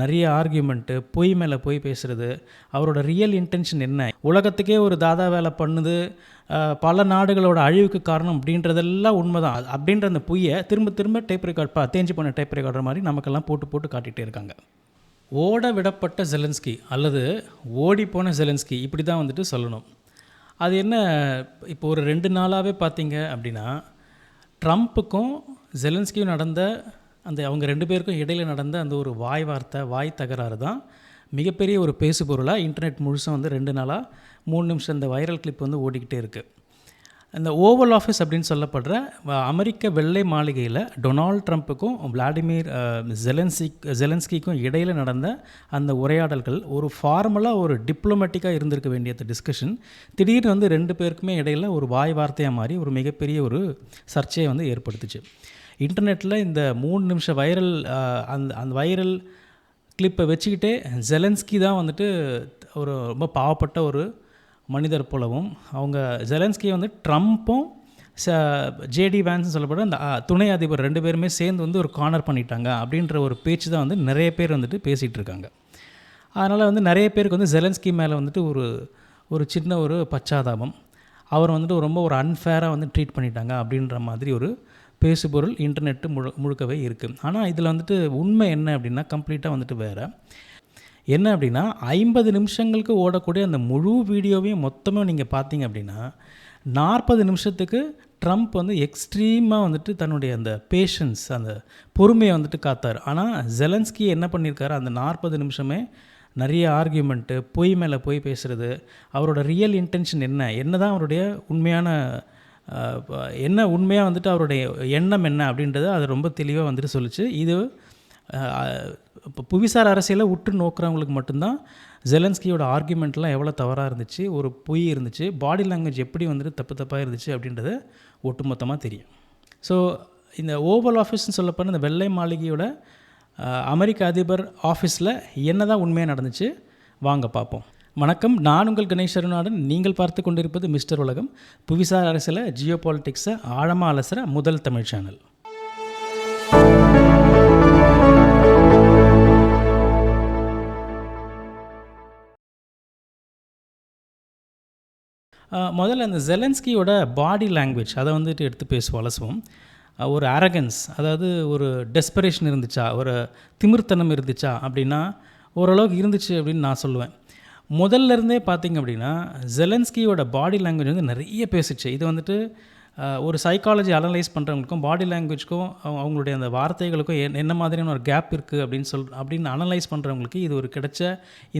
நிறைய ஆர்கியூமெண்ட்டு பொய் மேலே பொய் பேசுகிறது அவரோட ரியல் இன்டென்ஷன் என்ன? உலகத்துக்கே ஒரு தாதா வேலை பண்ணுது பல நாடுகளோட அழிவுக்கு காரணம் அப்படின்றதெல்லாம் உண்மைதான். தான் அப்படின்ற அந்த பொய்யை திரும்ப திரும்ப டேப் ரெக்கார்ட் பா தேஞ்சு போன டேப் ரெக்கார்டர் மாதிரி நமக்கெல்லாம் போட்டு போட்டு காட்டிகிட்டே இருக்காங்க. ஓட விடப்பட்ட ஜெலன்ஸ்கி அல்லது ஓடி போன ஜெலன்ஸ்கி இப்படி தான் வந்துட்டு சொல்லணும். அது என்ன இப்போ ஒரு ரெண்டு நாளாகவே பார்த்தீங்க அப்படின்னா ட்ரம்ப்புக்கும் ஜெலன்ஸ்கியும் நடந்த அந்த அவங்க ரெண்டு பேருக்கும் இடையில் நடந்த அந்த ஒரு வாய் வார்த்தை வாய் தகராறு தான் மிகப்பெரிய ஒரு பேசு பொருளாக இன்டர்நெட் முழுசும் வந்து ரெண்டு நாளாக மூணு நிமிஷம் இந்த வைரல் கிளிப் வந்து ஓடிக்கிட்டே இருக்குது இந்த ஓவல் ஆஃபீஸ் அப்படின்னு சொல்லப்படுற வ- அமெரிக்க வெள்ளை மாளிகையில் டொனால்ட் ட்ரம்ப்புக்கும் விளாடிமிர் ஜெலன்சிக் ஜெலன்ஸ்கிக்கும் இடையில் நடந்த அந்த உரையாடல்கள் ஒரு ஃபார்மலாக ஒரு டிப்ளமேட்டிக்காக இருந்திருக்க வேண்டிய டிஸ்கஷன் திடீர்னு வந்து ரெண்டு பேருக்குமே இடையில் ஒரு வாய் வார்த்தையாக மாறி ஒரு மிகப்பெரிய ஒரு சர்ச்சையை வந்து ஏற்படுத்துச்சு. இன்டர்நெட்டில் இந்த மூணு நிமிஷம் வைரல் அந்த அந்த வைரல் கிளிப்பை வச்சுக்கிட்டே ஜெலன்ஸ்கி தான் வந்துட்டு ஒரு ரொம்ப பாவப்பட்ட ஒரு மனிதர் போலவும் அவங்க ஜெலன்ஸ்கி வந்து ட்ரம்ப்பும் ச ஜேடி வேன்ஸ் சொல்லப்படுற அந்த துணை அதிபர் ரெண்டு பேருமே சேர்ந்து வந்து ஒரு கார்னர் பண்ணிட்டாங்க அப்படின்ற ஒரு பேச்சு தான் வந்து நிறைய பேர் வந்துட்டு பேசிகிட்டு இருக்காங்க. அதனால் வந்து நிறைய பேருக்கு வந்து ஜெலன்ஸ்கி மேலே வந்துட்டு ஒரு ஒரு சின்ன ஒரு பச்சாதாபம். அவர் வந்துட்டு ரொம்ப ஒரு அன்ஃபேராக வந்து ட்ரீட் பண்ணிட்டாங்க அப்படின்ற மாதிரி ஒரு பேசுபொருள் இன்டர்நெட்டு முழு முழுக்கவே இருக்குது ஆனால் இதில் வந்துட்டு உண்மை என்ன அப்படின்னா கம்ப்ளீட்டாக வந்துட்டு வேறு. என்ன அப்படின்னா ஐம்பது நிமிஷங்களுக்கு ஓடக்கூடிய அந்த முழு வீடியோவையும் மொத்தமாக நீங்கள் பார்த்தீங்க அப்படின்னா நாற்பது நிமிஷத்துக்கு ட்ரம்ப் வந்து எக்ஸ்ட்ரீமாக வந்துட்டு தன்னுடைய அந்த பேஷன்ஸ் அந்த பொறுமையை வந்துட்டு காத்தார். ஆனால் ஜெலன்ஸ்கி என்ன பண்ணியிருக்காரு அந்த நாற்பது நிமிஷமே நிறைய ஆர்கியூமெண்ட்டு பொய் மேலே போய் பேசுகிறது அவரோட ரியல் இன்டென்ஷன் என்ன? என்ன தான் அவருடைய உண்மையான என்ன உண்மையாக வந்துட்டு அவருடைய எண்ணம் என்ன அப்படின்றத அது ரொம்ப தெளிவாக வந்துட்டு சொல்லுச்சு. இது இப்போ புவிசார் அரசியலை உற்று நோக்குறவங்களுக்கு மட்டும்தான் ஜெலன்ஸ்கியோட ஆர்குமெண்ட்லாம் எவ்வளோ தவறாக இருந்துச்சு ஒரு பொய் இருந்துச்சு பாடி லாங்குவேஜ் எப்படி வந்துட்டு தப்பு தப்பாக இருந்துச்சு அப்படின்றது ஒட்டுமொத்தமாக தெரியும். ஸோ இந்த ஓவல் ஆஃபீஸ்னு சொல்லப்போன இந்த வெள்ளை மாளிகையோட அமெரிக்க அதிபர் ஆஃபீஸில் என்ன தான் உண்மையாக நடந்துச்சு? வாங்க பார்ப்போம் வணக்கம். நான் உங்கள் கணேஷ் அருணாடன். நீங்கள் பார்த்து கொண்டிருப்பது மிஸ்டர் உலகம். புவிசார் அரசில் ஜியோ பாலிட்டிக்ஸை ஆழமாக அலசுகிற முதல் தமிழ் சேனல் முதல்ல அந்த ஜெலன்ஸ்கியோட பாடி லாங்குவேஜ் அதை வந்துட்டு எடுத்து பேசுவோம் அலசுவோம். ஒரு அரகன்ஸ் அதாவது ஒரு டெஸ்பரேஷன் இருந்துச்சா? ஒரு திமிர்த்தனம் இருந்துச்சா? அப்படின்னா ஓரளவுக்கு இருந்துச்சு அப்படின்னு நான் சொல்லுவேன். முதல்ல இருந்தே பார்த்தீங்க அப்படின்னா ஜெலன்ஸ்கியோட பாடி லாங்குவேஜ் வந்து நிறைய பேசிச்சு. இது வந்துட்டு ஒரு சைக்காலஜி அனலைஸ் பண்ணுறவங்களுக்கும் பாடி லாங்குவேஜ்க்கும் அவங்களுடைய அந்த வார்த்தைகளுக்கும் என்ன மாதிரியான ஒரு கேப் இருக்குது அப்படின்னு சொல் அப்படின்னு அனலைஸ் பண்ணுறவங்களுக்கு இது ஒரு கிடைச்ச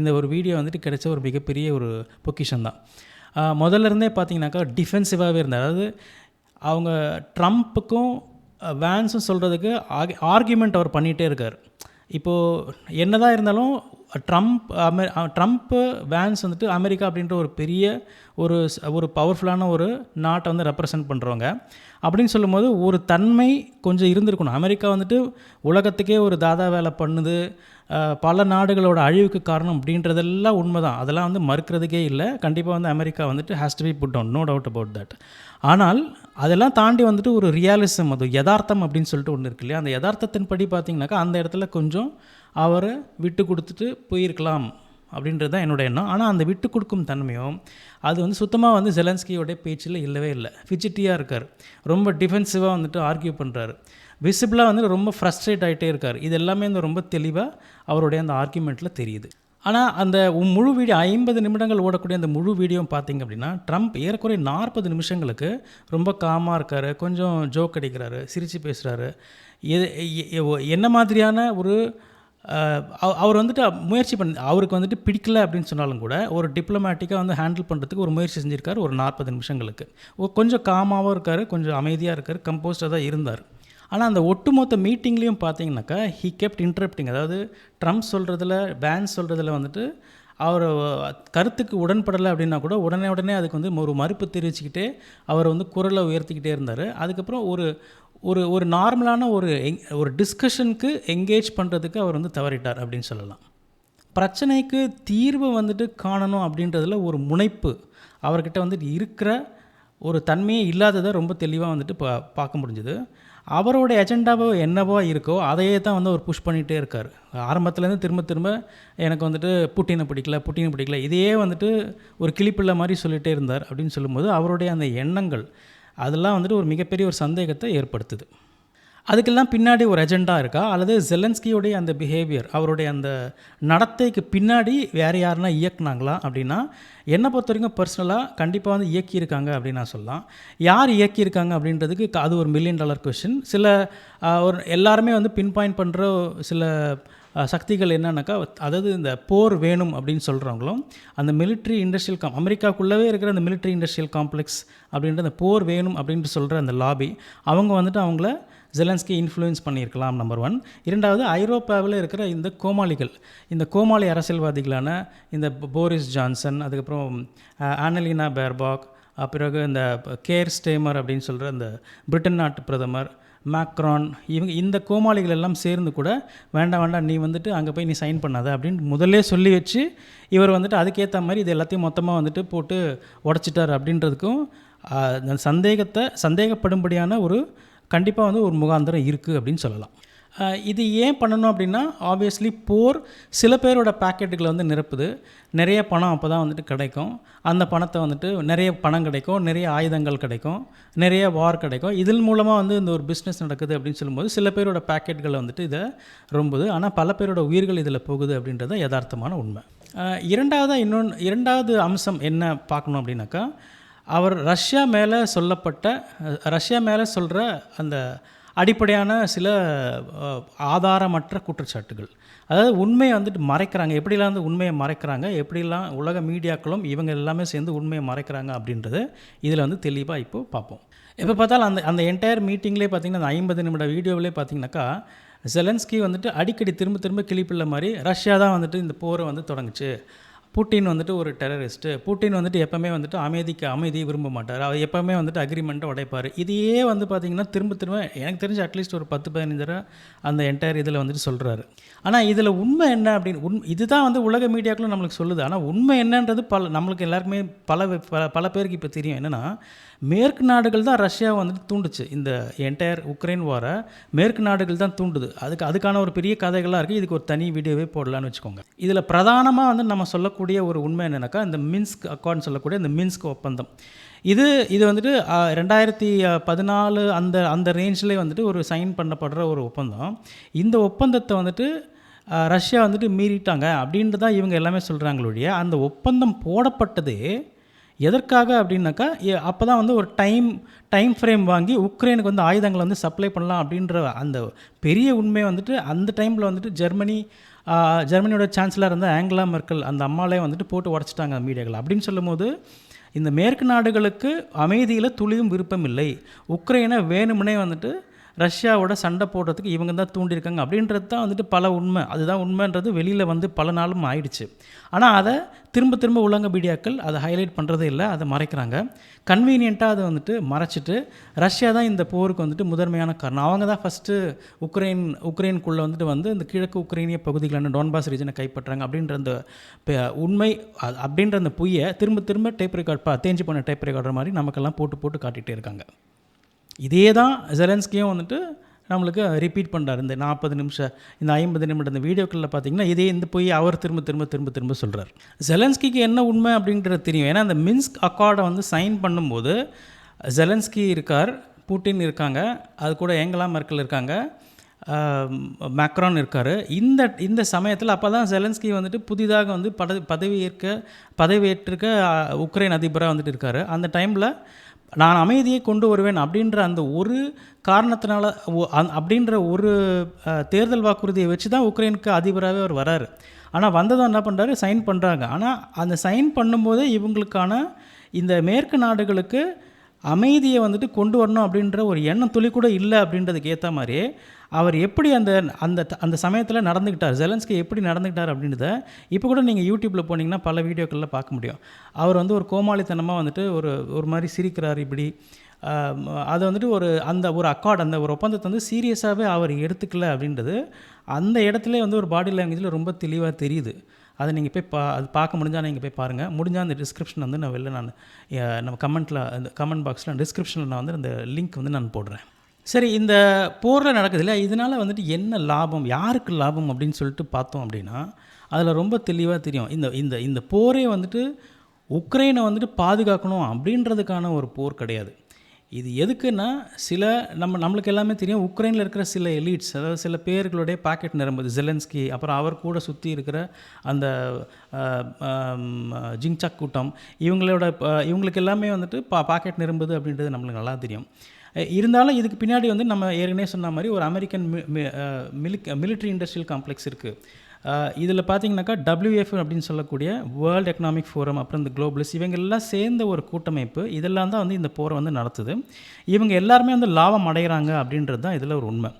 இந்த ஒரு வீடியோ வந்துட்டு கிடைச்ச ஒரு மிகப்பெரிய ஒரு பொக்கிஷன் தான். முதல்ல இருந்தே பார்த்தீங்கன்னாக்கா டிஃபென்சிவாகவே இருந்தார். அதாவது அவங்க ட்ரம்ப்புக்கும் வேன்ஸும் சொல்கிறதுக்கு ஆர்கியூமெண்ட் அவர் பண்ணிகிட்டே இருக்கார். இப்போது என்னதான் இருந்தாலும் ட்ரம்ப் அமெ ட்ரம்ப்பு வேன்ஸ் வந்துட்டு அமெரிக்கா அப்படின்ற ஒரு பெரிய ஒரு ஒரு பவர்ஃபுல்லான ஒரு நாட்டை வந்து ரெப்ரசன்ட் பண்ணுறவங்க அப்படின்னு சொல்லும்போது ஒரு தன்மை கொஞ்சம் இருந்திருக்கணும். அமெரிக்கா வந்துட்டு உலகத்துக்கே ஒரு தாதா வேலை பண்ணுது. பல நாடுகளோட அழிவுக்கு காரணம் அப்படின்றதெல்லாம் உண்மை தான் அதெல்லாம் வந்து மறுக்கிறதுக்கே இல்லை. கண்டிப்பாக வந்து அமெரிக்கா வந்துட்டு has to be put down no doubt about that ஆனால் அதெல்லாம் தாண்டி வந்துட்டு ஒரு ரியாலிசம் அது யதார்த்தம் அப்படின்னு சொல்லிட்டு ஒன்று இருக்கு இல்லையா? அந்த யதார்த்தத்தின் படி பார்த்தீங்கன்னாக்கா அந்த இடத்துல கொஞ்சம் அவரை விட்டு கொடுத்துட்டு போயிருக்கலாம் அப்படின்றது தான் என்னோட எண்ணம். ஆனால் அந்த விட்டு கொடுக்கும் தன்மையும் அது வந்து சுத்தமாக வந்து ஜெலன்ஸ்கியோடைய பேச்சில் இல்லவே இல்லை. ஃபிஜிட்டியாக இருக்கார். ரொம்ப டிஃபென்சிவாக வந்துட்டு ஆர்கியூ பண்ணுறாரு விசிபிளாக வந்து ரொம்ப ஃப்ரஸ்ட்ரேட் ஆகிட்டே இருக்கார். இது எல்லாமே வந்து ரொம்ப தெளிவாக அவருடைய அந்த ஆர்கியூமெண்ட்டில் தெரியுது. ஆனால் அந்த முழு வீடியோ ஐம்பது நிமிடங்கள் ஓடக்கூடிய அந்த முழு வீடியோவும் பார்த்தீங்க அப்படின்னா ட்ரம்ப் ஏறக்குறைய நாற்பது நிமிஷங்களுக்கு ரொம்ப காமாக இருக்கார் கொஞ்சம் ஜோக் அடிக்கிறாரு சிரித்து பேசுகிறாரு எது எ- என்ன மாதிரியான ஒரு அவர் வந்துட்டு முயற்சி பண்ண அவருக்கு வந்துட்டு பிடிக்கல அப்படின்னு சொன்னாலும் கூட ஒரு டிப்ளமேட்டிக்காக வந்து ஹேண்டில் பண்ணுறதுக்கு ஒரு முயற்சி செஞ்சுருக்காரு ஒரு நாற்பது நிமிஷங்களுக்கு. கொஞ்சம் காமாகவும் இருக்கார் கொஞ்சம் அமைதியாக இருக்கார் கம்போஸ்டாக தான் இருந்தார். ஆனால் அந்த ஒட்டுமொத்த மீட்டிங்லேயும் பார்த்தீங்கன்னாக்கா ஹீ கெப்ட் இன்ட்ரப்டிங் அதாவது ட்ரம்ப் சொல்கிறதுல பேன் சொல்கிறதுல வந்துட்டு அவர் கருத்துக்கு உடன்படலை அப்படின்னா கூட உடனே உடனே அதுக்கு வந்து ஒரு மறுப்பு தெரிவிச்சுக்கிட்டே அவர் வந்து குரலை உயர்த்திக்கிட்டே இருந்தார். அதுக்கப்புறம் ஒரு ஒரு ஒரு நார்மலான ஒரு எங் ஒரு டிஸ்கஷனுக்கு எங்கேஜ் பண்ணுறதுக்கு அவர் வந்து தவறிட்டார் அப்படின்னு சொல்லலாம். பிரச்சனைக்கு தீர்வு வந்துட்டு காணணும் அப்படின்றதுல ஒரு முனைப்பு அவர்கிட்ட வந்துட்டு இருக்கிற ஒரு தன்மையே இல்லாததை ரொம்ப தெளிவாக வந்துட்டு பா பார்க்க முடிஞ்சுது. அவரோட எஜெண்டாவோ என்னவோ இருக்கோ அதையே தான் வந்து அவர் புஷ் பண்ணிகிட்டே இருக்கார். ஆரம்பத்துலேருந்து திரும்ப திரும்ப எனக்கு வந்துட்டு புட்டினை பிடிக்கல புட்டினை பிடிக்கல இதையே வந்துட்டு ஒரு கிளிப்பிள்ளை மாதிரி சொல்லிகிட்டே இருந்தார் அப்படின்னு சொல்லும்போது அவருடைய அந்த எண்ணங்கள் அதெல்லாம் வந்துட்டு ஒரு மிகப்பெரிய ஒரு சந்தேகத்தை ஏற்படுத்துது. அதுக்கெல்லாம் பின்னாடி ஒரு எஜெண்டா இருக்கா? அல்லது ஜெலன்ஸ்கியோடைய அந்த பிஹேவியர் அவருடைய அந்த நடத்தைக்கு பின்னாடி வேறு யாருன்னா இயக்குனாங்களா அப்படின்னா என்னை பொறுத்த வரைக்கும் பர்சனலாக கண்டிப்பாக வந்து இயக்கியிருக்காங்க அப்படின்னு நான் சொல்லலாம். யார் இயக்கியிருக்காங்க அப்படின்றதுக்கு அது ஒரு மில்லியன் டாலர் கொஷின் சில ஒரு எல்லாருமே வந்து பின் பாயிண்ட் பண்ணுற சில சக்திகள் என்னன்னாக்கா அதாவது இந்த போர் வேணும் அப்படின்னு சொல்கிறவங்களும் அந்த மிலிட்ரி இண்டஸ்ட்ரியல் காம் அமெரிக்காக்குள்ளவே இருக்கிற அந்த மிலிட்ரி இண்டஸ்ட்ரியல் காம்ப்ளெக்ஸ் அப்படின்ற அந்த போர் வேணும் அப்படின்ட்டு சொல்கிற அந்த லாபி அவங்க வந்துட்டு அவங்கள ஜெலன்ஸ்கி இன்ஃப்ளூயன்ஸ் பண்ணியிருக்கலாம் நம்பர் ஒன் இரண்டாவது ஐரோப்பாவில் இருக்கிற இந்த கோமாளிகள் இந்த கோமாளி அரசியல்வாதிகளான இந்த போரிஸ் ஜான்சன் அதுக்கப்புறம் ஆனலினா பேர்பாக் பிறகு இந்த கேர் ஸ்டேமர் அப்படின்னு சொல்கிற இந்த பிரிட்டன் நாட்டு பிரதமர் மேக்ரான் இவங்க இந்த கோமாளிகள் எல்லாம் சேர்ந்து கூட வேண்டாம் வேண்டாம் நீ வந்துட்டு அங்கே போய் நீ சைன் பண்ணாத அப்படின்னு முதல்லே சொல்லி வச்சு இவர் வந்துட்டு அதுக்கேற்ற மாதிரி இது எல்லாத்தையும் மொத்தமாக வந்துட்டு போட்டு உடச்சிட்டார் அப்படின்றதுக்கும் அந்த சந்தேகத்தை சந்தேகப்படும்படியான ஒரு கண்டிப்பாக வந்து ஒரு முகாந்திரம் இருக்குது அப்படின்னு சொல்லலாம். இது ஏன் பண்ணணும் அப்படின்னா ஆப்வியஸ்லி போர் சில பேரோட பேக்கெட்டுகளை வந்து நிரப்புது. நிறைய பணம் அப்போ தான் வந்துட்டு கிடைக்கும். அந்த பணத்தை வந்துட்டு நிறைய பணம் கிடைக்கும் நிறைய ஆயுதங்கள் கிடைக்கும் நிறைய வார் கிடைக்கும். இதன் மூலமாக வந்து இந்த ஒரு பிஸ்னஸ் நடக்குது அப்படின்னு சொல்லும்போது சில பேரோட பேக்கெட்டுகளை வந்துட்டு இதை ரொம்புது. ஆனால் பல பேரோட உயிர்கள் இதில் போகுது அப்படின்றது யதார்த்தமான உண்மை. இரண்டாவதாக இன்னொன்று இரண்டாவது அம்சம் என்ன பார்க்கணும் அப்படின்னாக்கா அவர் ரஷ்யா மேலே சொல்லப்பட்ட ரஷ்யா மேலே சொல்கிற அந்த அடிப்படையான சில ஆதாரமற்ற குற்றச்சாட்டுகள். அதாவது உண்மையை வந்துட்டு மறைக்கிறாங்க. எப்படிலாம் வந்து உண்மையை மறைக்கிறாங்க? எப்படிலாம் உலக மீடியாக்களும் இவங்க எல்லாமே சேர்ந்து உண்மையை மறைக்கிறாங்க அப்படின்றது இதில் வந்து தெளிவாக இப்போ பார்ப்போம். எப்போ பார்த்தாலும் அந்த அந்த என்டையர் மீட்டிங்லேயே பார்த்தீங்கன்னா அந்த ஐம்பது நிமிட வீடியோவிலே பார்த்தீங்கன்னாக்கா ஜெலன்ஸ்கி வந்துட்டு அடிக்கடி திரும்ப திரும்ப கிளிப்பிள்ள மாதிரி ரஷ்யா தான் வந்துட்டு இந்த போரை வந்து தொடங்குச்சு. புட்டின் வந்துட்டு ஒரு டெரரிஸ்ட்டு புட்டின் வந்துட்டு எப்போவுமே வந்துட்டு அமைதிக்கு அமைதியை விரும்ப மாட்டார். அவர் எப்போவுமே வந்துட்டு அக்ரிமெண்ட்டை உடைப்பார். இதையே வந்து பார்த்திங்கன்னா திரும்ப திரும்ப எனக்கு தெரிஞ்ச அட்லீஸ்ட் ஒரு பத்து பதினஞ்சு தடவை அந்த என்டையர் இதில் வந்துட்டு சொல்கிறாரு ஆனால் இதில் உண்மை என்ன அப்படின்னு உண் இதுதான் வந்து உலக மீடியாக்களும் நம்மளுக்கு சொல்லுது. ஆனால் உண்மை என்னன்றது பல நம்மளுக்கு எல்லாருக்குமே பல பல பல பேருக்கு இப்போ தெரியும். என்னென்னா மேற்கு நாடுகள் தான் ரஷ்யாவை வந்துட்டு தூண்டுச்சு. இந்த என்டையர் உக்ரைன் வாரை மேற்கு நாடுகள் தான் தூண்டுது. அதுக்கு அதுக்கான ஒரு பெரிய கதைகளாக இருக்குது இதுக்கு ஒரு தனி வீடியோவே போடலான்னு வச்சுக்கோங்க. இதில் பிரதானமாக வந்து நம்ம சொல்ல சொல்லக்கூடிய ஒரு உண்மை என்னென்னாக்கா இந்த மின்ஸ்க் அக்கார்ட்னு சொல்லக்கூடிய இந்த மின்ஸ்க் ஒப்பந்தம். இது இது வந்துட்டு ரெண்டாயிரத்தி பதினாலு அந்த அந்த ரேஞ்சிலே வந்துட்டு ஒரு சைன் பண்ணப்படுற ஒரு ஒப்பந்தம். இந்த ஒப்பந்தத்தை வந்துட்டு ரஷ்யா வந்துட்டு மீறிட்டாங்க அப்படின்ட்டு தான் இவங்க எல்லாமே சொல்கிறாங்களுடைய அந்த ஒப்பந்தம் போடப்பட்டது எதற்காக அப்படின்னாக்கா அப்போ தான் வந்து ஒரு டைம் டைம் ஃப்ரேம் வாங்கி உக்ரைனுக்கு வந்து ஆயுதங்களை வந்து சப்ளை பண்ணலாம் அப்படின்ற அந்த பெரிய உண்மை வந்துட்டு அந்த டைமில் வந்துட்டு ஜெர்மனி ஜெர்மனியோட சான்சலர் இருந்த ஆங்கிலா மெர்க்கல் அந்த அம்மாலே வந்துட்டு போட்டு உடச்சிட்டாங்க மீடியாக்கள். அப்படின்னு சொல்லும்போது இந்த மேற்கு நாடுகளுக்கு அமைதியில் துளியும் விருப்பம் இல்லை. உக்ரைனை வேணும்னே வந்துட்டு ரஷ்யாவோட சண்டை போடுறதுக்கு இவங்க தான் தூண்டியிருக்காங்க அப்படின்றது தான் வந்துட்டு பல உண்மை. அதுதான் உண்மைன்றது வெளியில் வந்து பல நாளும் ஆயிடுச்சு. ஆனால் அதை திரும்ப திரும்ப உலக மீடியாக்கள் அதை ஹைலைட் பண்ணுறதே இல்லை அதை மறைக்கிறாங்க. கன்வீனியண்ட்டாக அதை வந்துட்டு மறைச்சிட்டு ரஷ்யா தான் இந்த போருக்கு வந்துட்டு முதன்மையான காரணம். அவங்க தான் ஃபஸ்ட்டு உக்ரைன் உக்ரைனுக்குள்ளே வந்துட்டு வந்து இந்த கிழக்கு உக்ரைனிய பகுதிகளான டோன்பாஸ் ரீஜனை கைப்பற்றுறாங்க அப்படின்ற அந்த உண்மை அப்படின்ற அந்த பொய்யை திரும்ப திரும்ப டைப் ரெக்கார்ட் தேஞ்சு போன டைப் ரெக்கார்டர் மாதிரி நமக்கெல்லாம் போட்டு போட்டு காட்டிகிட்டே இருக்காங்க. இதே தான் ஜெலன்ஸ்கியும் வந்துட்டு நம்மளுக்கு ரிப்பீட் பண்ணுறாரு இந்த நாற்பது நிமிஷம் இந்த ஐம்பது நிமிடம் இந்த வீடியோக்களில் பார்த்தீங்கன்னா இதே இந்த போய் அவர் திரும்ப திரும்ப திரும்ப திரும்ப சொல்கிறார் ஜெலன்ஸ்கிக்கு என்ன உண்மை அப்படின்றது தெரியும். ஏன்னா அந்த மின்ஸ்க் அக்கார்டை வந்து சைன் பண்ணும்போது ஜெலன்ஸ்கி இருக்கார் புட்டின் இருக்காங்க அது கூட ஏங்கலா மெர்க்கல் இருக்காங்க மேக்ரான் இருக்கார். இந்த இந்த சமயத்தில் அப்போ தான் ஜெலன்ஸ்கி வந்துட்டு புதிதாக வந்து பத பதவியேற்க பதவியேற்றிருக்க உக்ரைன் அதிபராக வந்துட்டு இருக்கார். அந்த டைமில் நான் அமைதியை கொண்டு வருவேன் அப்படின்ற அந்த ஒரு காரணத்தினால அப்படின்ற ஒரு தேர்தல் வாக்குறுதியை வச்சு தான் உக்ரைனுக்கு அதிபராகவே அவர் வராரு. ஆனால் வந்ததும் என்ன பண்ணுறாரு சைன் பண்ணுறாங்க ஆனால் அந்த சைன் பண்ணும்போதே இவங்களுக்கான இந்த மேற்கு நாடுகளுக்கு அமைதியை வந்துட்டு கொண்டு வரணும் அப்படின்ற ஒரு எண்ணம் துளி கூட இல்லை அப்படின்றதுக்கு ஏற்ற மாதிரி அவர் எப்படி அந்த அந்த அந்த சமயத்தில் நடந்துக்கிட்டார் ஜெலன்ஸ்கி எப்படி நடந்துக்கிட்டார் அப்படின்றத இப்போ கூட நீங்கள் யூடியூப்பில் போனீங்கன்னா பல வீடியோக்களில் பார்க்க முடியும். அவர் வந்து ஒரு கோமாளித்தனமாக வந்துட்டு ஒரு ஒரு மாதிரி சிரிக்கிறார் இப்படி. அதை வந்துட்டு ஒரு அந்த ஒரு அக்கார்ட் அந்த ஒரு ஒப்பந்தத்தை வந்து சீரியஸாகவே அவர் எடுத்துக்கல அப்படின்றது அந்த இடத்துல வந்து ஒரு பாடி லாங்குவேஜில் ரொம்ப தெளிவாக தெரியுது. அதை நீங்கள் போய் பா அது பார்க்க முடிஞ்சால் நீங்கள் போய் பாருங்கள் முடிஞ்சால் அந்த டிஸ்கிரிப்ஷன் வந்து நான் வெளில நான் நம்ம கமெண்ட்டில் அந்த கமெண்ட் பாக்ஸில் டிஸ்கிரிப்ஷனில் நான் வந்து அந்த லிங்க் வந்து நான் போடுறேன். சரி இந்த போரில் நடக்குது இல்லையா? இதனால் வந்துட்டு என்ன லாபம் யாருக்கு லாபம் அப்படின்னு சொல்லிட்டு பார்த்தோம் அப்படின்னா அதில் ரொம்ப தெளிவாக தெரியும். இந்த இந்த இந்த போரே வந்துட்டு உக்ரைனை வந்துட்டு பாதுகாக்கணும் அப்படின்றதுக்கான ஒரு போர் கிடையாது. இது எதுக்குன்னா சில நம்ம நம்மளுக்கு எல்லாமே தெரியும் உக்ரைனில் இருக்கிற சில எலீட்ஸ் அதாவது சில பேர்களுடைய பாக்கெட் நிரம்புது. ஜெலன்ஸ்கி அப்புறம் அவர் கூட சுற்றி இருக்கிற அந்த ஜிங்சாக் கூட்டம் இவங்களோட இவங்களுக்கு எல்லாமே வந்துட்டு பா பாக்கெட் நிரம்புது அப்படின்றது நம்மளுக்கு நல்லா தெரியும். இருந்தாலும் இதுக்கு பின்னாடி வந்து நம்ம ஏற்கனவே சொன்ன மாதிரி ஒரு அமெரிக்கன் மிலிக் மிலிட்ரி இண்டஸ்ட்ரியல் காம்ப்ளெக்ஸ் இருக்குது இதில் பார்த்தீங்கன்னாக்கா டபிள்யூஎஃப் அப்படின்னு சொல்லக்கூடிய வேர்ல்டு எக்கனாமிக் ஃபோரம் அப்புறம் இந்த குளோபலிஸ் இவங்கெல்லாம் சேர்ந்த ஒரு கூட்டமைப்பு. இதெல்லாம் தான் வந்து இந்த போரை வந்து நடத்துது. இவங்க எல்லாருமே வந்து லாபம் அடைகிறாங்க அப்படின்றது தான் இதில் ஒரு உண்மை.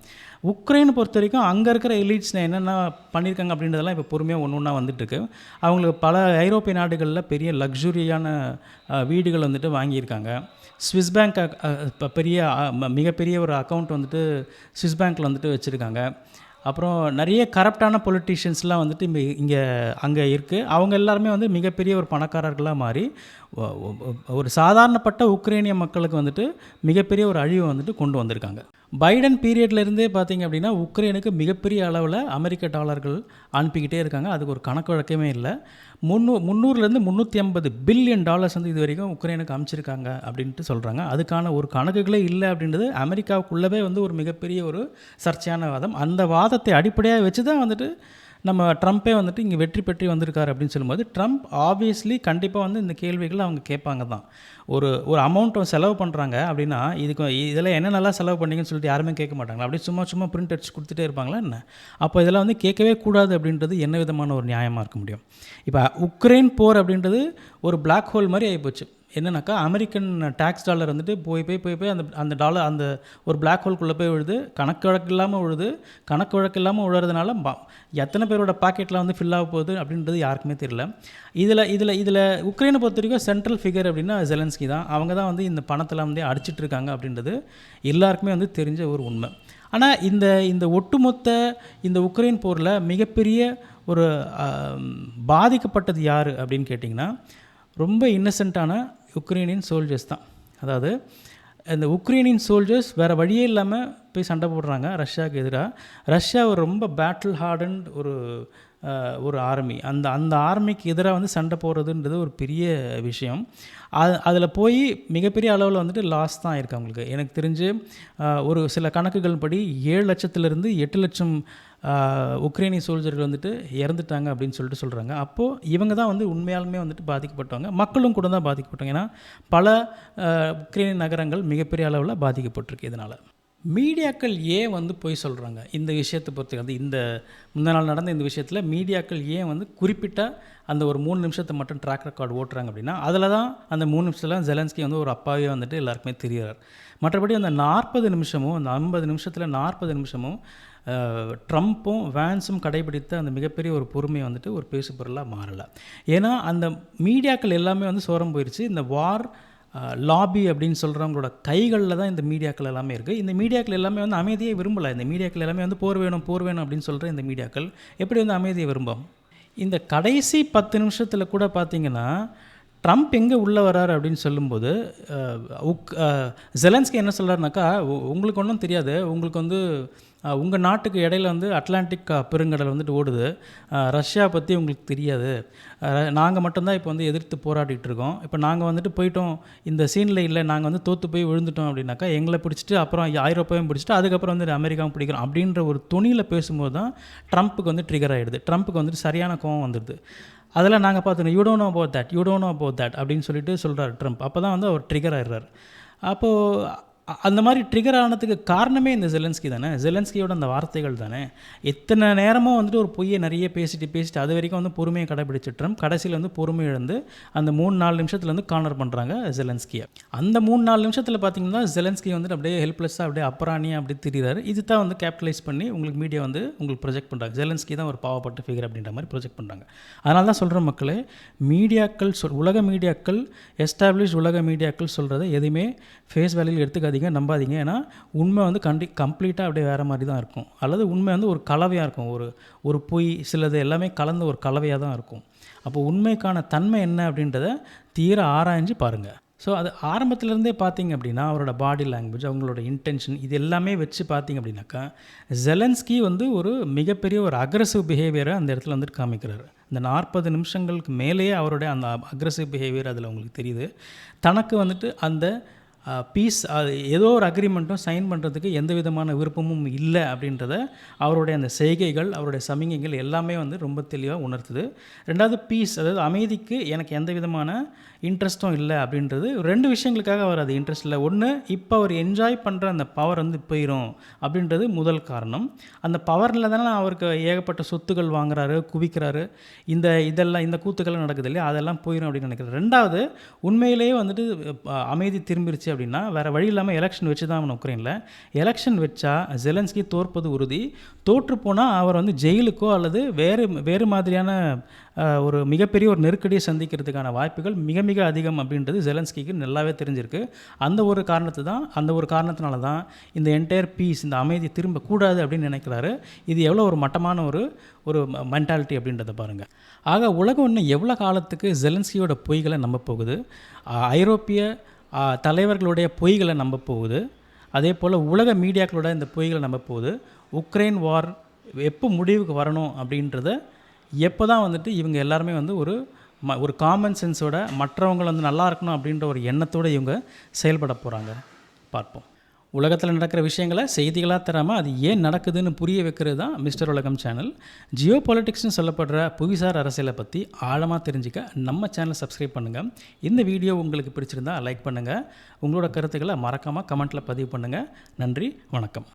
உக்ரைனை பொறுத்த வரைக்கும் அங்கே இருக்கிற எலிட்ஸ் என்னென்ன பண்ணியிருக்காங்க அப்படின்றதெல்லாம் இப்போ பொறுமையாக ஒன்று ஒன்றா வந்துட்டுருக்கு. அவங்களுக்கு பல ஐரோப்பிய நாடுகளில் பெரிய லக்ஸுரியான வீடுகள் வந்துட்டு வாங்கியிருக்காங்க. ஸ்விஸ் பேங்க் இப்போ பெரிய ம- மிகப்பெரிய ஒரு அக்கௌண்ட் வந்துட்டு ஸ்விஸ் பேங்க்கில் வந்துட்டு வச்சுருக்காங்க. அப்புறம் நிறைய கரப்டான பொலிட்டீஷியன்ஸ்லாம் வந்துட்டு இங்கே இங்கே அங்கே இருக்குது அவங்க எல்லாருமே வந்து மிகப்பெரிய ஒரு பணக்காரர்களாக மாறி ஒரு சாதாரணப்பட்ட உக்ரைனிய மக்களுக்கு வந்துட்டு மிகப்பெரிய ஒரு அழிவை வந்துட்டு கொண்டு வந்திருக்காங்க. பைடன் பீரியட்லேருந்தே பார்த்தீங்க அப்படின்னா உக்ரைனுக்கு மிகப்பெரிய அளவில் அமெரிக்க டாலர்கள் அனுப்பிக்கிட்டே இருக்காங்க. அதுக்கு ஒரு கணக்கு வழக்கமே இல்லை. முன்னூ முந்நூறுலேருந்து முந்நூற்றி ஐம்பது பில்லியன் டாலர்ஸ் வந்து இது வரைக்கும் உக்ரைனுக்கு அமைச்சிருக்காங்க அப்படின்ட்டு சொல்கிறாங்க அதுக்கான ஒரு கணக்குகளே இல்லை அப்படின்றது அமெரிக்காவுக்குள்ளவே வந்து ஒரு மிகப்பெரிய ஒரு சர்ச்சையான வாதம். அந்த வாதத்தை அடிப்படையாக வச்சு தான் வந்துட்டு நம்ம ட்ரம்ப்பே வந்துட்டு இங்கே வெற்றி பெற்று வந்திருக்காரு அப்படின்னு சொல்லும்போது ட்ரம்ப் ஆப்வியஸ்லி கண்டிப்பாக வந்து இந்த கேள்விகள் அவங்க கேட்பாங்க தான். ஒரு ஒரு அமௌண்ட்டை செலவு பண்ணுறாங்க அப்படின்னா இதுக்கு இதெல்லாம் என்ன நல்லா செலவு பண்ணீங்கன்னு சொல்லிட்டு யாருமே கேட்க மாட்டாங்களா? அப்படியே சும்மா சும்மா பிரிண்ட் அடிச்சு கொடுத்துட்டே இருப்பாங்களா என்ன? அப்போ இதெல்லாம் வந்து கேட்கவே கூடாது அப்படின்றது என்ன விதமான ஒரு நியாயமாக இருக்க முடியும்? இப்போ உக்ரைன் போர் அப்படின்றது ஒரு பிளாக் ஹோல் மாதிரி ஆகிப்போச்சு என்னன்னாக்கா அமெரிக்கன் டேக்ஸ் டாலர் வந்துட்டு போய் போய் போய் போய் அந்த அந்த டாலர் அந்த ஒரு பிளாக் ஹோல்குள்ளே போய் விழுது. கணக்கு வழக்கு இல்லாமல் விழுது. கணக்கு வழக்கு இல்லாமல் விழுறதுனால ப- எத்தனை பேரோட பாக்கெட்டில் வந்து ஃபில் ஆக போகுது அப்படின்றது யாருக்குமே தெரியல. இதில் இதில் இதில் உக்ரைனை பொறுத்த வரைக்கும் சென்ட்ரல் ஃபிகர் அப்படின்னா ஜெலன்ஸ்கி தான். அவங்க தான் வந்து இந்த பணத்தெல்லாம் வந்து அடிச்சிட்டு இருக்காங்க அப்படின்றது எல்லாருக்குமே வந்து தெரிஞ்ச ஒரு உண்மை. ஆனால் இந்த இந்த ஒட்டுமொத்த இந்த உக்ரைன் போரில் மிகப்பெரிய ஒரு பாதிக்கப்பட்டது யார் அப்படின்னு கேட்டிங்கன்னா ரொம்ப இன்னசென்ட்டான உக்ரைனின் சோல்ஜர்ஸ் தான். அதாவது இந்த உக்ரைனின் சோல்ஜர்ஸ் வேறு வழியே இல்லாமல் போய் சண்டை போடுறாங்க ரஷ்யாவுக்கு எதிராக ரஷ்யா ஒரு ரொம்ப பேட்டில் ஹார்டன்ட் ஒரு ஒரு ஆர்மி அந்த அந்த ஆர்மிக்கு எதிராக வந்து சண்டை போடுறதுன்றது ஒரு பெரிய விஷயம். அது அதில் போய் மிகப்பெரிய அளவில் வந்துட்டு லாஸ் தான் இருக்குது அவங்களுக்கு. எனக்கு தெரிஞ்சு ஒரு சில கணக்குகள் படி ஏழு லட்சத்துலேருந்து எட்டு லட்சம் உக்ரைனி உக்ரைனிய சோல்ஜர்கள் வந்துட்டு இறந்துட்டாங்க அப்படின்னு சொல்லிட்டு சொல்கிறாங்க அப்போது இவங்க தான் வந்து உண்மையாலுமே வந்துட்டு பாதிக்கப்பட்டவங்க. மக்களும் கூட தான் பாதிக்கப்பட்டவங்க. ஏன்னா பல உக்ரைனி உக்ரைனிய நகரங்கள் மிகப்பெரிய அளவில் பாதிக்கப்பட்டிருக்கு இதனால். மீடியாக்கள் ஏன் வந்து போய் சொல்கிறாங்க இந்த விஷயத்தை பொறுத்து வந்து இந்த முந்தின நாள் நடந்த இந்த விஷயத்தில் மீடியாக்கள் ஏன் வந்து குறிப்பிட்ட அந்த ஒரு மூணு நிமிஷத்தை மட்டும் ட்ராக் ரெக்கார்டு ஓட்டுறாங்க அப்படின்னா அதில் தான் அந்த மூணு நிமிஷத்தில் ஜெலன்ஸ்கி வந்து ஒரு அப்பாவே வந்துட்டு எல்லாருக்குமே தெரிகிறார். மற்றபடி அந்த நாற்பது நிமிஷமும் அந்த ஐம்பது நிமிஷத்தில் நாற்பது நிமிஷமும் ட்ரம்ப்பும் வேன்ஸும் கடைபிடித்த அந்த மிகப்பெரிய ஒரு பொறுமை வந்துட்டு ஒரு பேசு பொருளாக மாறலை. ஏன்னா அந்த மீடியாக்கள் எல்லாமே வந்து சோரம் போயிடுச்சு இந்த வார் லாபி அப்படின்னு சொல்கிறவங்களோட கைகளில் தான் இந்த மீடியாக்கள் எல்லாமே இருக்குது இந்த மீடியாக்கள் எல்லாமே வந்து அமைதியை விரும்பலை. இந்த மீடியாக்கள் எல்லாமே வந்து போர் வேணும் போர் வேணும் அப்படின்னு சொல்கிற இந்த மீடியாக்கள் எப்படி வந்து அமைதியை விரும்பும்? இந்த கடைசி பத்து நிமிஷத்தில் கூட பார்த்திங்கன்னா ட்ரம்ப் எங்கே உள்ளே வரார் அப்படின்னு சொல்லும்போது உக் ஜெலன்ஸ்கி என்ன சொல்கிறாருனாக்கா உங்களுக்கு ஒன்றும் தெரியாது. உங்களுக்கு வந்து உங்கள் நாட்டுக்கு இடையில வந்து அட்லாண்டிக் பெருங்கடல் வந்துட்டு ஓடுது. ரஷ்யா பற்றி உங்களுக்கு தெரியாது. நாங்கள் மட்டும்தான் இப்போ வந்து எதிர்த்து போராடிட்டு இருக்கோம். இப்போ நாங்கள் வந்துட்டு போயிட்டோம். இந்த சீனில் இல்லை நாங்கள் வந்து தோற்று போய் விழுந்துட்டோம் அப்படின்னாக்கா எங்களை பிடிச்சிட்டு அப்புறம் ஐரோப்பாவையும் பிடிச்சிட்டு அதுக்கப்புறம் வந்து அமெரிக்காவும் பிடிக்கிறோம் அப்படின்ற ஒரு துணியில் பேசும்போது தான் ட்ரம்ப்புக்கு வந்து ட்ரிகர் ஆகிடுது ட்ரம்ப்புக்கு வந்துட்டு சரியான கோவம் வந்துடுது. அதெல்லாம் நாங்கள் பார்த்தோம் you don't know about that you don't know about that அப்படின்னு சொல்லிட்டு சொல்கிறார் ட்ரம்ப் அப்போ தான் வந்து அவர் ட்ரிகர் ஆயிடுறாரு. அப்போது அந்த மாதிரி ட்ரிகர் ஆனதுக்கு காரணமே இந்த ஜெலன்ஸ்கி தானே? ஜெலன்ஸ்கியோட அந்த வார்த்தைகள் தானே? எத்தனை நேரமும் வந்துட்டு ஒரு பொய்யை நிறைய பேசிட்டு பேசிட்டு அது வரைக்கும் வந்து பொறுமையை கடைபிடிச்ச கடைசியில் வந்து பொறுமை இழந்து அந்த மூணு நாலு நிமிஷத்தில் வந்து கார்னர் பண்ணுறாங்க ஜெலன்ஸ்கியை அந்த மூணு நாலு நிமிஷத்தில் பார்த்தீங்கன்னா ஜெலன்ஸ்கி வந்துட்டு அப்படியே ஹெல்ப்லெஸ்ஸாக அப்படியே அப்புறாணியாக அப்படி திரிகிறாரு இது தான் வந்து கேபிட்டலைஸ் பண்ணி உங்களுக்கு மீடியா வந்து உங்களுக்கு ப்ரொஜெக்ட் பண்ணுறாங்க ஜெலன்ஸ்கி தான் ஒரு பாவப்பட்ட ஃபிகர் அப்படின்ற மாதிரி ப்ரொஜெக்ட் பண்ணுறாங்க அதனால தான் சொல்கிற மக்களே மீடியாக்கள் சொல் உலக மீடியாக்கள் எஸ்டாப்ளிஷ் உலக மீடியாக்கள் சொல்கிறத எதுவுமே ஃபேஸ் வேல்யூவில் எடுத்துக்காது நம்பாதீங்க ஏன்னா உண்மை வந்து கண்டி கம்ப்ளீட்டாக அப்படியே வேறு மாதிரி தான் இருக்கும். அல்லது உண்மை வந்து ஒரு கலவையாக இருக்கும். ஒரு ஒரு பொய் சிலது எல்லாமே கலந்த ஒரு கலவையாக தான் இருக்கும். அப்போ உண்மைக்கான தன்மை என்ன அப்படின்றத தீர ஆராய்ஞ்சு பாருங்கள் ஸோ அது ஆரம்பத்திலேருந்தே பார்த்தீங்க அப்படின்னா அவரோட பாடி லாங்குவேஜ் அவங்களோட இன்டென்ஷன் இது எல்லாமே வச்சு பார்த்தீங்க அப்படின்னாக்கா ஜெலன்ஸ்கி வந்து ஒரு மிகப்பெரிய ஒரு அக்ரஸிவ் பிஹேவியரை அந்த இடத்துல வந்துட்டு காமிக்கிறாரு. இந்த நாற்பது நிமிஷங்களுக்கு மேலேயே அவருடைய அந்த அக்ரஸிவ் பிஹேவியர் அதில் உங்களுக்கு தெரியுது. தனக்கு வந்துட்டு அந்த பீஸ் அது ஏதோ ஒரு அக்ரிமெண்ட்டும் சைன் பண்ணுறதுக்கு எந்த விதமான விருப்பமும் இல்லை அப்படின்றத அவருடைய அந்த செய்கைகள் அவருடைய சமிகைகள் எல்லாமே வந்து ரொம்ப தெளிவாக உணர்த்துது. ரெண்டாவது பீஸ் அதாவது அமைதிக்கு எனக்கு எந்த விதமான இன்ட்ரெஸ்ட்டும் இல்லை அப்படின்றது ரெண்டு விஷயங்களுக்காக அவர் அது இன்ட்ரெஸ்ட் இல்லை. ஒன்று இப்போ அவர் என்ஜாய் பண்ணுற அந்த பவர் வந்து போயிடும் அப்படின்றது முதல் காரணம். அந்த பவரில் தானே அவருக்கு ஏகப்பட்ட சொத்துக்கள் வாங்குறாரு குவிக்கிறாரு. இந்த இதெல்லாம் இந்த கூத்துக்கள்லாம் நடக்குது இல்லையா? அதெல்லாம் போயிடும் அப்படின்னு நினைக்கிறேன் ரெண்டாவது உண்மையிலேயே வந்துட்டு அமைதி திரும்பிருச்சு அப்படின்னா வேறு வழி இல்லாமல் எலெக்ஷன் வச்சு தான் அவன் உக்ரைனில் எலெக்ஷன் வச்சா ஜெலன்ஸ்கி தோற்பது உறுதி. தோற்று போனால் அவர் வந்து ஜெயிலுக்கோ அல்லது வேறு வேறு மாதிரியான ஒரு மிகப்பெரிய ஒரு நெருக்கடியை சந்திக்கிறதுக்கான வாய்ப்புகள் மிக மிக அதிகம் அப்படின்றது ஜெலன்ஸ்கிக்கு நல்லாவே தெரிஞ்சிருக்கு. அந்த ஒரு காரணத்தை தான் அந்த ஒரு காரணத்தினால தான் இந்த என்டையர் பீஸ் இந்த அமைதி திரும்ப கூடாது அப்படின்னு நினைக்கிறாரு. இது எவ்வளோ ஒரு மட்டமான ஒரு ஒரு மென்டாலிட்டி அப்படின்றத பாருங்கள் ஆக உலகம் இன்னும் எவ்வளோ காலத்துக்கு ஜெலன்ஸ்கியோட பொய்களை நம்ப போகுது? ஐரோப்பிய தலைவர்களுடைய பொய்களை நம்ப போகுது. அதே போல் உலக மீடியாக்களோட இந்த பொய்களை நம்ப போகுது. உக்ரைன் வார் எப்போ முடிவுக்கு வரணும் அப்படின்றத எப்போ தான் வந்துட்டு இவங்க எல்லாருமே வந்து ஒரு ம ஒரு காமன் சென்ஸோட மற்றவங்க வந்து நல்லா இருக்கணும் அப்படின்ற ஒரு எண்ணத்தோடு இவங்க செயல்பட போகிறாங்க பார்ப்போம். உலகத்தில் நடக்கிற விஷயங்களை செய்திகளாக தராமல் அது ஏன் நடக்குதுன்னு புரிய வைக்கிறது தான் மிஸ்டர் உலகம் சேனல். ஜியோ பாலிட்டிக்ஸ்னு சொல்லப்படுற புவிசார் அரசியலை பற்றி ஆழமாக தெரிஞ்சுக்க நம்ம சேனலை சப்ஸ்கிரைப் பண்ணுங்கள் இந்த வீடியோ உங்களுக்கு பிடிச்சிருந்தா லைக் பண்ணுங்கள் உங்களோட கருத்துக்களை மறக்காமல் கமெண்ட்டில் பதிவு பண்ணுங்கள் நன்றி வணக்கம்.